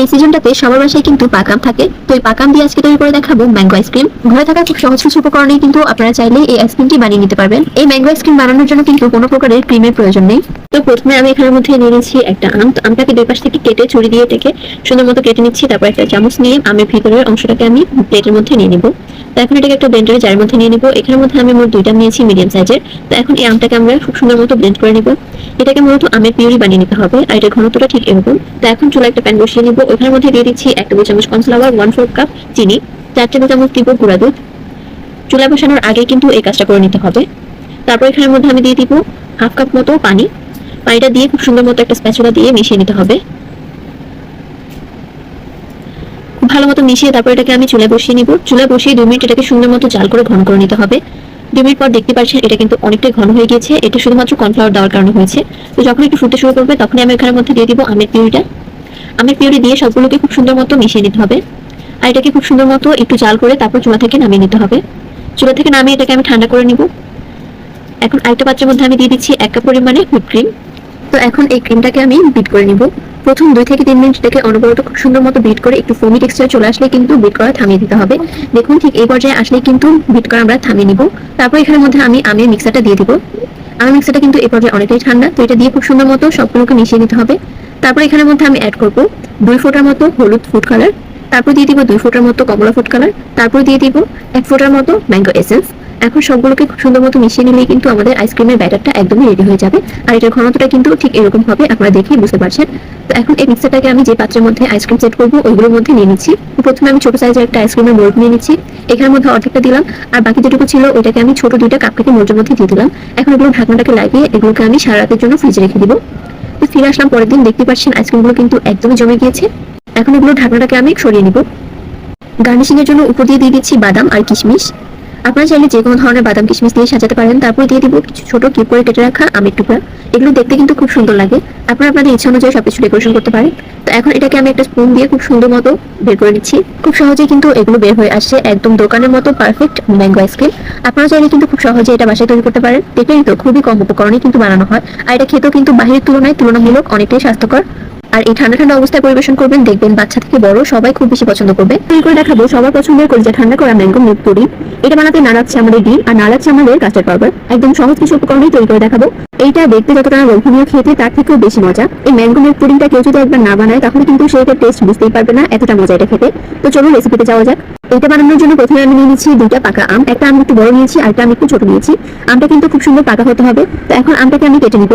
এই সিজনটাতে সবার বাসায় কিন্তু পাকাম থাকে। তো এই পাকাম দিয়ে আজকে তৈরি করে দেখাবো ম্যাঙ্গো আইসক্রিম ঘরে থাকা খুব সহজ কিছু উপকরণেই কিন্তু আপনারা চাইলে এই আইসক্রিমটি বানিয়ে নিতে পারবেন। এই ম্যাঙ্গো আইসক্রিম বানানোর জন্য কিন্তু কোনো প্রকারের ক্রিমের প্রয়োজন নেই। তো প্রথমে আমি এখানের মধ্যে নিয়ে নিচ্ছি একটা আম। তো আমটাকে দুই পাশ থেকে কেটে ছুরি দিয়ে টেকে সুন্দর মতো কেটে নিচ্ছি, তারপর একটা চামচ নিয়ে আমের ভিতরের অংশটাকে আমি প্লেটের মধ্যে নিয়ে নিব। তো এখন এটাকে একটা ব্লেন্ডারে জারের মধ্যে নিয়ে নিব। এখানের মধ্যে আমি মোট দুইটা নিয়েছি মিডিয়াম সাইজের তো এখন এই আমটাকে আমরা খুব সুন্দর মতো ব্লেন্ড করে নিব। এটাকে মূলত আমের পিউরি বানিয়ে নিতে হবে, আর এটার ঘনত্বটা ঠিক এরকম। তো এখন চুলা একটা প্যান বসিয়ে নিব। ওখানের মধ্যে দিয়ে দিচ্ছি এক টেবিল চামচ কর্নফ্লাওয়ার ওয়ান ফোর্থ কাপ চিনি, চার টেবিল চামচ দিব গুঁড়া দুধ। চুলা বসানোর আগে কিন্তু এই কাজটা করে নিতে হবে। তারপর এখানের মধ্যে আমি দিয়ে দিব হাফ কাপ মতো পানি। পানিটা দিয়ে খুব সুন্দর মতো একটা স্প্যাচুলা দিয়ে মিশিয়ে নিতে হবে। খুব ভালো মতো মিশিয়ে তারপর এটাকে আমি চুলায় বসিয়ে নিব। চুলায় বসিয়ে দুই মিনিট এটাকে সুন্দর মতো জাল করে ঘন করে নিতে হবে। দু মিনিট পর দেখতে পাচ্ছেন এটা কিন্তু অনেকটাই ঘন হয়ে গিয়েছে। এটা শুধুমাত্র কর্নফ্লাওয়ার দেওয়ার কারণে হয়েছে। তো যখন একটু ফুটতে শুরু করবে, তখনই আমি এখানের মধ্যে দিয়ে দিব আমের পিউরিটা। আমের পিউরি দিয়ে সবগুলোকে খুব সুন্দর মতো মিশিয়ে নিতে হবে। আর এটাকে খুব সুন্দর মতো একটু জাল করে তারপর চুলা থেকে নামিয়ে নিতে হবে। চুলা থেকে নামিয়ে এটাকে আমি ঠান্ডা করে নিব। এখন আরেকটা পাত্রের মধ্যে আমি দিয়ে দিচ্ছি এক কাপ পরিমাণে হুইপ ক্রিম। তো এখন এই ক্রিমটাকে আমি বিট করে নিব। প্রথম দুই থেকে তিন মিনিট এটাকে অনবরত খুব সুন্দর মতো বিট করে একটু ফোমি টেক্সচার চলে আসলে কিন্তু বিট করা থামিয়ে দিতে হবে। দেখুন ঠিক এই পর্যায়ে আসলে কিন্তু বিট করা আমরা থামিয়ে নিব। তারপর এখানের মধ্যে আমি আমের মিক্সারটা দিয়ে দিব। আমের মিক্সারটা কিন্তু এই পর্যায়ে অনেকটাই ঠান্ডা। তো এটা দিয়ে খুব সুন্দর মতো সবগুলোকে মিশিয়ে নিতে হবে। তারপর এখানের মধ্যে আমি অ্যাড করব দুই ফোঁটার মতো হলুদ ফুড কালার তারপর দিয়ে দিব দুই ফোঁটার মতো কমলা ফুড কালার তারপর দিয়ে দিব এক ফোঁটার মতো ম্যাঙ্গো এসেন্স এখন সবগুলোকে খুব সুন্দর মতো মিশিয়ে নিলেই কিন্তু আমাদের আইসক্রিমের ব্যাটারটা একদমই রেডি হয়ে যাবে আর এটার ঘনত্বটা কিন্তু ঠিক এরকম হবে আপনারা দেখেই বুঝতে পারছেন তো এখন এই মিক্সারটাকে আমি যে পাত্রের মধ্যে আইসক্রিম সেট করব ওইগুলোর মধ্যে নিয়ে নিচ্ছি প্রথমে আমি ছোট সাইজের একটা আইসক্রিমের মোল্ড নিয়ে নিচ্ছি এখানের মধ্যে অর্ধেকটা দিলাম আর বাকি যেটুকু ছিল ওইটাকে আমি ছোট দুইটা কাপ কেটে মোল্ডের মধ্যে দিয়ে দিলাম এখন এগুলো ঢাকনাটাকে লাগিয়ে এগুলোকে আমি সারা রাতের জন্য ফ্রিজে রেখে দিব তো ফিরে আসলাম, পরের দিন দেখতে পাচ্ছেন আইসক্রিমগুলো কিন্তু একদমই জমে গিয়েছে। এখন এগুলো ঢাকনাটাকে আমি সরিয়ে নিব। গার্নিশিং এর জন্য উপর দিয়ে দিয়ে দিচ্ছি বাদাম আর কিশমিশ। আপনারা চাইলে যে কোনো ধরনের বাদাম কিশমিশ দিয়ে সাজাতে পারেন। তারপরে দিয়ে দিব কিছু ছোট কিপ করে কেটে রাখা আমের টুকরা। এগুলো দেখতে কিন্তু খুব সুন্দর লাগে। আপনারা আপনাদের ইচ্ছা অনুযায়ী সবকিছু ডেকোরেশন করতে পারেন। তো এখন এটাকে আমি একটা স্পুন দিয়ে খুব সুন্দর মতো বের করে নিচ্ছি। খুব সহজেই কিন্তু এগুলো বের হয়ে আসছে একদম দোকানের মতো পারফেক্ট ম্যাঙ্গো আইসক্রিম আপনারা চাইলে কিন্তু খুব সহজে এটা বাসায় তৈরি করতে পারেন। দেখলেন তো খুবই কম উপকরণে কিন্তু বানানো হয়। আর এটা খেতেও কিন্তু বাহিরের তুলনায় তুলনামূলক অনেকটাই স্বাস্থ্যকর। আর এই ঠান্ডা ঠান্ডা অবস্থায় পরিবেশন করবেন, দেখবেন বাচ্চা থেকে বড় সবাই খুব বেশি পছন্দ করবে। তৈরি করে দেখাবো, সবার পছন্দের কলিজা ঠান্ডা করা ম্যাঙ্গো মিল্ক পুরি। এটা বানাতে না লাগছে আমাদের ডিম আর না লাগছে আমাদের কাস্টার্ড পাউডার। একদম সহজ কিছু উপকরণেই তৈরি করে দেখাবো। এইটা দেখতে যতটা লোভনীয় খেতে, তার থেকেও বেশি মজা। এই ম্যাঙ্গো মিল্ক পুডিংটা কেউ যদি একবার না বানায়, তাহলে কিন্তু সে এটার টেস্ট বুঝতেই পারবে না, এতটা মজা এটা খেতে। তো চলুন রেসিপিতে যাওয়া যাক। এটা বানানোর জন্য প্রথমে আমি নিয়ে নিচ্ছি দুইটা পাকা আম। একটা আমি একটু বড় নিয়েছি আর একটা আমি একটু ছোট নিয়েছি। আমটা কিন্তু খুব সুন্দর পাকা হতে হবে। তো এখন আমটাকে আমি কেটে নিব।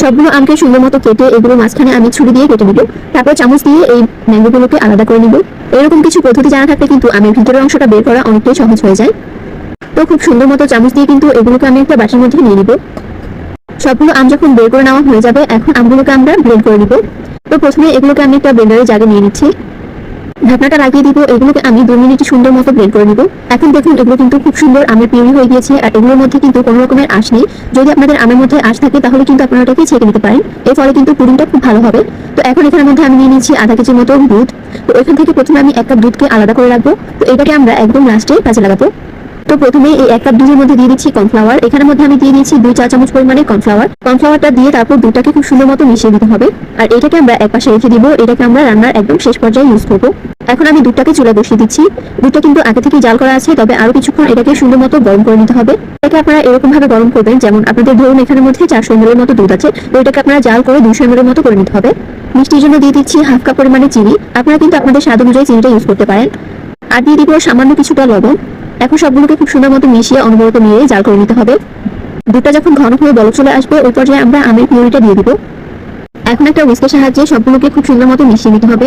সবগুলো আমকে সুন্দর মতো কেটে এগুলো মাঝখানে আমি ছুরি দিয়ে কেটে নিব। তারপর চামচ দিয়ে এই ম্যাঙ্গোগুলোকে আলাদা করে নিব। এরকম কিছু পদ্ধতি জানা থাকলে কিন্তু আমি ভিতরের অংশটা বের করা অনেকটাই সহজ হয়ে যায়। তো খুব সুন্দর মতো চামচ দিয়ে কিন্তু এগুলোকে আমি একটা বাটির মধ্যে নিয়ে নিব। সবগুলো আম যখন বের করে নেওয়া হয়ে যাবে, এখন আমগুলোকে আমরা ব্লেন্ড করে নিব। তো প্রথমে এগুলোকে আমি একটা ব্লেন্ডারের জায়গায় নিয়ে নিচ্ছি। ঢাকনাটা লাগিয়ে দিব, এগুলোকে আমি দু মিনিট সুন্দর মতো ব্লেন্ড করে নিব। এখন দেখুন, এগুলো কিন্তু খুব সুন্দর আমের পিউরি হয়ে গিয়েছে, আর এগুলোর মধ্যে কিন্তু কোনো রকমের আঁশ নেই। যদি আপনাদের আমের মধ্যে আঁশ থাকে, তাহলে কিন্তু আপনারা এটাকে ছেঁকে নিতে পারেন। এর ফলে কিন্তু পুডিংটা খুব ভালো হবে। তো এখন এখানের মধ্যে আমি নিয়ে নিচ্ছি আধা কেজির মতো দুধ। তো এখান থেকে প্রথমে আমি এক কাপ দুধকে আলাদা করে রাখব। তো এটাকে আমরা একদম লাস্টে কাজে লাগাবো। তো প্রথমে এই এক কাপ দুধের মধ্যে দিয়ে দিচ্ছি কর্নফ্লাওয়ার। এখানের মধ্যে আমি দিয়ে দিয়েছি দুই চা চামচ পরিমাণে কর্নফ্লাওয়ার। কর্নফ্লাওয়ারটা দিয়ে তারপর দুধটাকে খুব সুন্দর মতো মিশিয়ে দিতে হবে। আর এটাকে আমরা এক পাশে রেখে দিব। এটাকে আমরা রান্নার একদম শেষ পর্যায়ে ইউজ করব। এখন আমি দুধটাকে চুলে বসিয়ে দিচ্ছি। দুধটা কিন্তু আগে থেকে জাল করা আছে, তবে আরও কিছুক্ষণ এটাকে সুন্দর মতো গরম করে নিতে হবে। এটাকে আপনারা এরকম ভাবে গরম করবেন, যেমন আপনাদের ধরুন এখানের মধ্যে চারশো এমএল মতো দুধ আছে, তো এটাকে আপনারা জাল করে দুশো এমএল মতো করে নিতে হবে। মিষ্টির জন্য দিয়ে দিচ্ছি হাফ কাপ পরিমাণে চিনি। আপনারা কিন্তু আপনাদের স্বাদ অনুযায়ী চিনিটা ইউজ করতে পারেন। আর দিয়ে দিব সামান্য কিছুটা লবণ। এখন সবগুলোকে খুব সুন্দর মতো মিশিয়ে অনবরত নিয়ে জাল করে নিতে হবে। দুধটা যখন ঘন হয়ে বলক চলে আসবে, ওই পর্যায়ে আমরা আমের পিউরিটা দিয়ে দিব। এখন একটা উইস্কের সাহায্যে সবগুলোকে খুব সুন্দর মতো মিশিয়ে নিতে হবে।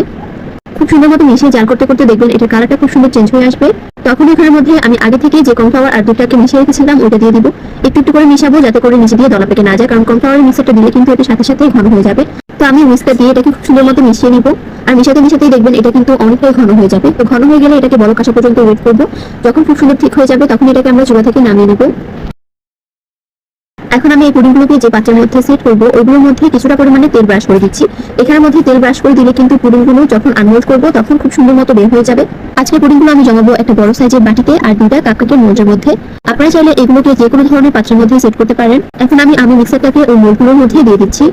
খুব সুন্দর মতো মিশিয়ে জাল করতে করতে দেখবেন এটার কালারটা খুব সুন্দর চেঞ্জ হয়ে আসবে। তখন এখানের মধ্যে আমি আগে থেকে যে কর্নফ্লাওয়ার আর দুধটাকে মিশিয়ে রেখেছিলাম ওইটা দিয়ে দিব। একটু একটু করে মিশাবো যাতে করে নিচে দিয়ে দলা পেকে না যায়, কারণ কর্নফ্লাওয়ারের মিক্সারটা দিলে কিন্তু এটার সাথে সাথে ঘন হয়ে যাবে। তো আমি উইস্কার দিয়ে এটাকে খুব সুন্দর মতো মিশিয়ে নিব। আর মিশাতে মিশাতেই দেখবেন এটা কিন্তু অনেকটাই ঘন হয়ে যাবে। তো ঘন হয়ে গেলে এটাকে বড় কাঁচা পর্যন্ত ওয়েট করব। যখন খুব সুন্দর ঠিক হয়ে যাবে, তখন এটাকে আমরা চুলা থেকে নামিয়ে নেব। এখন আমি এই পুডিংগুলোকে যে পাত্রের মধ্যে সেট করব, ওইগুলোর মধ্যে কিছুটা পরিমাণে তেল ব্রাশ করে দিচ্ছি। এখানের মধ্যে তেল ব্রাশ করে দিলে কিন্তু পুডিংগুলো যখন আনমোল্ড করব, তখন খুব সুন্দর মতো বের হয়ে যাবে। আজকে পুডিংগুলো আমি জমাবো একটা বড় সাইজের বাটিতে আর দুইটা কাপকেটের মোল্ডের মধ্যে। আপনারা চাইলে এগুলোকে যে কোনো ধরনের পাত্রের মধ্যে সেট করতে পারেন। এখন আমি আমি মিক্সারটাকে ওই মোল্ডগুলোর মধ্যে দিয়ে দিচ্ছি।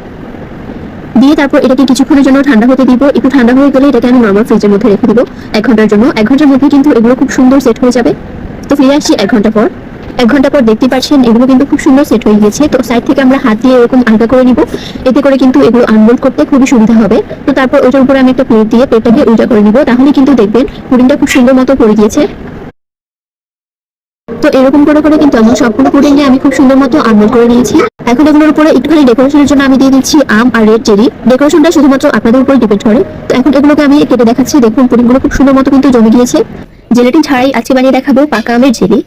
দিয়ে তারপর এটাকে কিছুক্ষণের জন্য ঠান্ডা হতে দিব। একটু ঠান্ডা হয়ে গেলে এটাকে আমি নর্মাল ফ্রিজের মধ্যে রেখে দিব। এক ঘণ্টার জন্য। এক ঘণ্টার মধ্যে কিন্তু এগুলো খুব সুন্দর সেট হয়ে যাবে। তো ফিরে আসছি এক ঘণ্টা পর। এক ঘণ্টা পর দেখতে পাচ্ছেন, এগুলো কিন্তু খুব সুন্দর সেট হয়ে গেছে তো সাইড থেকে আমরা হাত দিয়ে এরকম আলগা করে নিব। এতে করে কিন্তু এগুলো আনবোল্ড করতে খুবই সুবিধা হবে। তো তারপর ওটার উপরে আমি একটা প্লেট দিয়ে প্লেটটাকে উল্টা করে নিব। তাহলে কিন্তু দেখবেন পুডিংটা খুব সুন্দর মতো পড়ে গিয়েছে। তো এরকম করে করে কিন্তু আমি সবগুলো পুডিং নিয়ে আমি খুব সুন্দর মতো আনমোল করে নিয়েছি। এখন এগুলোর উপরে একটুখানি ডেকোরেশনের জন্য আমি দিয়ে দিচ্ছি আম আর রেড চেরি ডেকোরেশনটা শুধুমাত্র আপনাদের উপর ডিপেন্ড করে। তো এখন এগুলোকে আমি কেটে দেখাচ্ছি। দেখুন পুডিংগুলো খুব সুন্দর মতো কিন্তু জমে গিয়েছে। জেলেটি ছাড়াই আজকে বানিয়ে দেখাবো পাকা আমের জেলি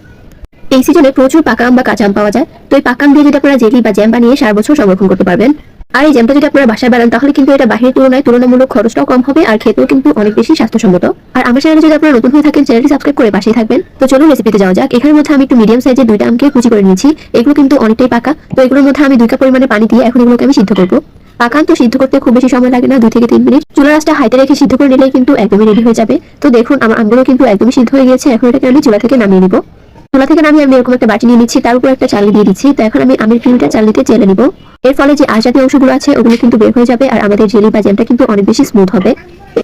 এই সিজনে প্রচুর পাকা আম বা কাঁচা আম পাওয়া যায়। তো এই পাকা আম দিয়ে যদি আপনারা জেলি বা জ্যাম বানিয়ে সারা বছর সংরক্ষণ করতে পারবেন। আর এই জ্যামটা যদি আপনারা বাসায় বানান, তাহলে কিন্তু এটা বাহিরের তুলনায় তুলনামূলক খরচটাও কম হবে আর খেতেও কিন্তু অনেক বেশি স্বাস্থ্যসম্মত। আর আমার চ্যানেলে যদি আপনারা নতুন হয়ে থাকেন চ্যানেলটি সাবস্ক্রাইব করে পাশেই থাকবেন। তো চলুন রেসিপিতে যাওয়া যাক। এখানের মধ্যে আমি একটু মিডিয়াম সাইজের দুইটা আমকে কুচি করে নিয়েছি। এগুলো কিন্তু অনেকটাই পাকা। তো এগুলোর মধ্যে আমি দুই কাপ পরিমাণে পানি দিয়ে এখন এগুলোকে আমি সিদ্ধ করব। পাকা তো সিদ্ধ করতে খুব বেশি সময় লাগে না, দুই থেকে তিন মিনিট। চুলা রাসটা হাইতে রেখে সিদ্ধ করে নিলেই কিন্তু একদমই রেডি হয়ে যাবে। তো দেখুন, আমার আমগুলো কিন্তু একদমই সিদ্ধ হয়ে গেছে এখন এটাকে আমি চুলা থেকে নামিয়ে নিব। চুলা থেকে নামিয়ে আমি এরকম একটা বাটি নিয়ে নিচ্ছি, তার উপর একটা চালি দিয়ে দিচ্ছি। তো এখন আমি আমের ক্রিমটা চালিতে চেলে নিব। এর ফলে যে আশ অংশগুলো আছে, ওগুলো কিন্তু বের হয়ে যাবে আর আমাদের জেলি বা জ্যামটা কিন্তু অনেক বেশি স্মুথ হবে।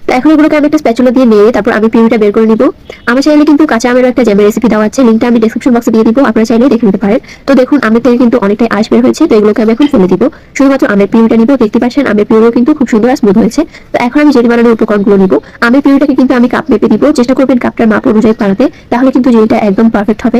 তো এখন এগুলোকে আমি একটা স্প্যাচুলা দিয়ে নিয়ে তারপর আমি পিউরিটা বের করে নিব। আমার চাইলে কিন্তু কাঁচা আমের একটা জ্যামের রেসিপি দেওয়া আছে লিঙ্কটা আমি ডেসক্রিপশন বক্সে দিয়ে দিব, আপনারা চাইলে দেখে নিতে পারেন। তো দেখুন, আমের থেকে কিন্তু অনেকটাই আশ বের হয়েছে, তো এগুলোকে আমি এখন ফেলে দিব। শুধুমাত্র আমের পিউরিটা নিব, দেখতে পাচ্ছেন, আমের পিউরিও কিন্তু খুব সুন্দর আর স্মুথ হয়েছে। তো এখন আমি জেলি বানানোর উপকরণগুলো নিব। আমের পিউরিটাকে কিন্তু আমি কাপ মেপে দিব। চেষ্টা করবেন কাপটার মাপ অনুযায়ী বানাতে তাহলে কিন্তু জেলিটা একদম পারফেক্ট হবে।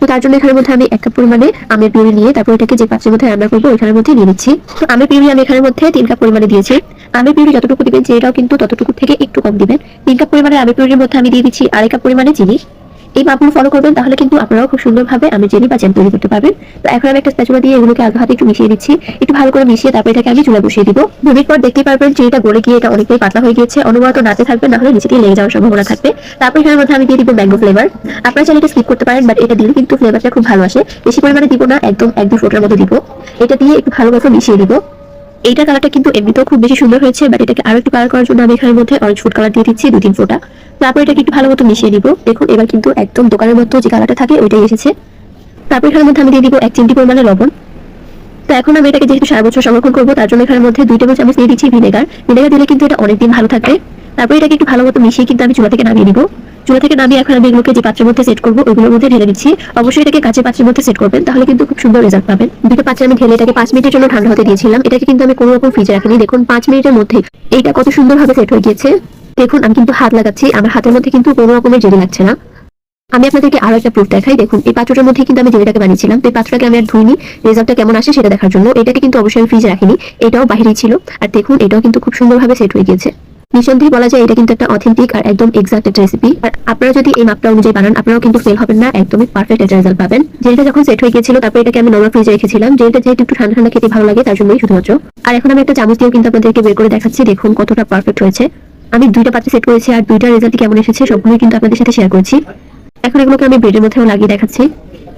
তো তার জন্য এখানের মধ্যে আমি এক কাপ পরিমাণে আমের পিউরি নিয়ে তারপর এটাকে যে পাত্রের মধ্যে রান্না করব, এখানের মধ্যে নিয়ে নিচ্ছি। তো আমের পিউরি আমি এখানের মধ্যে তিন কাপ পরিমাণে দিয়েছি। আমের পিউরি যতটুকু দিবেন, যেটাও কিন্তু ততটুকু থেকে একটু কম দিবেন। তিন কাপ পরিমাণে আমের পিউরির মধ্যে আমি দিয়ে দিচ্ছি আড়াই কাপ পরিমাণে চিনি। এই মাপগুলো ফলো করবেন, তাহলে কিন্তু আপনারাও খুব সুন্দরভাবে আমি জেলি বা জ্যাম তৈরি করতে পারবেন। তো এখন আমি একটা স্প্যাচুলা দিয়ে এগুলোকে আগে হাতে একটু মিশিয়ে দিচ্ছি। একটু ভালো করে মিশিয়ে তারপরে এটাকে আমি চুলা বসিয়ে দিব। দু মিনিট পর দেখতে পারবেন যে এটা গলে গিয়ে এটা অনেকটাই পাতলা হয়ে গিয়েছে। অনবরত নাতে থাকবে, না হলে নিচে দিয়ে লেগে যাওয়ার সম্ভাবনা থাকবে। তারপর এখানের মধ্যে আমি দিয়ে দিব ম্যাঙ্গো ফ্লেভার আপনারা চাইলে এটা স্কিপ করতে পারেন বাট এটা দিলে কিন্তু ফ্লেভারটা খুব ভালো আসে। বেশি পরিমাণে দিব না, একদম এক দু ফোটার মতো দিব। এটা দিয়ে একটু ভালোভাবে মিশিয়ে দিব। এইটা কালারটা কিন্তু এমনিতেও খুব বেশি সুন্দর হয়েছে বাট এটাকে আরও একটু কালার করার জন্য আমি এখানের মধ্যে অরেঞ্জ ফুড কালার দিয়ে দিচ্ছি, দু তিন ফোটা। তারপর এটাকে একটু ভালো মতো মিশিয়ে দিব দেখুন, এবার কিন্তু একদম দোকানের মতো যে কালারটা থাকে, ওইটাই এসেছে। তারপর এখানের মধ্যে আমি দিয়ে দিব এক চিমটি পরিমাণে লবণ। তো এখন আমি এটাকে যেহেতু সারা বছর সংরক্ষণ করব, তার জন্য এখানের মধ্যে দুই টেবিল চামচ দিয়ে দিচ্ছি ভিনেগার। ভিনেগার দিলে কিন্তু এটা অনেকদিন ভালো থাকবে। তারপর এটাকে একটু ভালো মতো মিশিয়ে কিন্তু আমি চুলা থেকে নামিয়ে নিব। চুলা থেকে নামিয়ে এখন আমি এগুলোকে যে পাত্রের মধ্যে সেট করব, ওইগুলোর মধ্যে ঢেলে দিচ্ছি। অবশ্যই এটাকে কাঁচের পাত্রের মধ্যে সেট করবেন, তাহলে কিন্তু খুব সুন্দর রেজাল্ট পাবেন। দুটো পাত্রে আমি ঢেলে এটাকে পাঁচ মিনিটের জন্য ঠান্ডা হতে দিয়েছিলাম। এটাকে কিন্তু আমি কোনো রকম ফ্রিজে রাখিনি। দেখুন, পাঁচ মিনিটের মধ্যে এইটা কত সুন্দরভাবে সেট হয়ে গিয়েছে। দেখুন, আমি কিন্তু হাত লাগাচ্ছি। আমার হাতের মধ্যে কিন্তু কোনো রকমের জেলি লাগছে না। আমি আপনাদেরকে আরও একটা প্রুফ দেখাই। দেখুন, এই পাত্রটার মধ্যে কিন্তু আমি জেলিটাকে বানিয়েছিলাম। এই পাত্রটাকে আমি আর ধুইনি। রেজাল্টটা কেমন আসে সেটা দেখার জন্য। এটাকে কিন্তু অবশ্যই আমি ফ্রিজে রাখিনি। এটাও বাহিরেই ছিল। আর দেখুন, এটাও কিন্তু খুব সুন্দরভাবে সেট হয়ে গিয়েছে। নিঃসন্দেহে বলা যায় এটা কিন্তু একটা অথেন্টিক আর একদম এক্সাক্ট একটা রেসিপি আর আপনারা যদি এই মাপটা অনুযায়ী বানান, আপনারাও কিন্তু ফেল হবেন না, একদমই পারফেক্ট একটা রেজাল্ট পাবেন। জেলটা যখন সেট হয়ে গিয়েছিল, তারপর এটাকে আমি নর্মাল ফ্রিজে রেখেছিলাম জেলটা যেহেতু একটু ঠান্ডা ঠান্ডা খেতে ভালো লাগে, তার জন্যই শুধুমাত্র। আর এখন আমি একটা চামচ দিয়েও কিন্তু আপনাদেরকে বের করে দেখাচ্ছি, দেখুন কতটা পারফেক্ট হয়েছে। আমি দুইটা পাত্রে সেট করেছি আর দুইটা রেজাল্ট কেমন এসেছে, সবগুলোই কিন্তু আপনাদের সাথে শেয়ার করছি। এখন এগুলোকে আমি ব্রেডের মধ্যেও লাগিয়ে দেখাচ্ছি।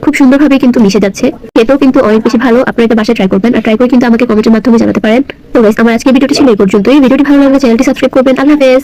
খুব সুন্দরভাবে কিন্তু মিশে যাচ্ছে। খেতেও কিন্তু অনেক বেশি ভালো। আপনারা এটা বাসায় ট্রাই করবেন। আর ট্রাই করে কিন্তু আমাকে কমেন্টের মাধ্যমে জানাতে পারেন। তো আমার আজকে ভিডিওটি ছিল এই পর্যন্তই। ভিডিওটি ভালো লাগলে চ্যানেলটি সাবস্ক্রাইব করবেন। আল্লাহ হাফেজ।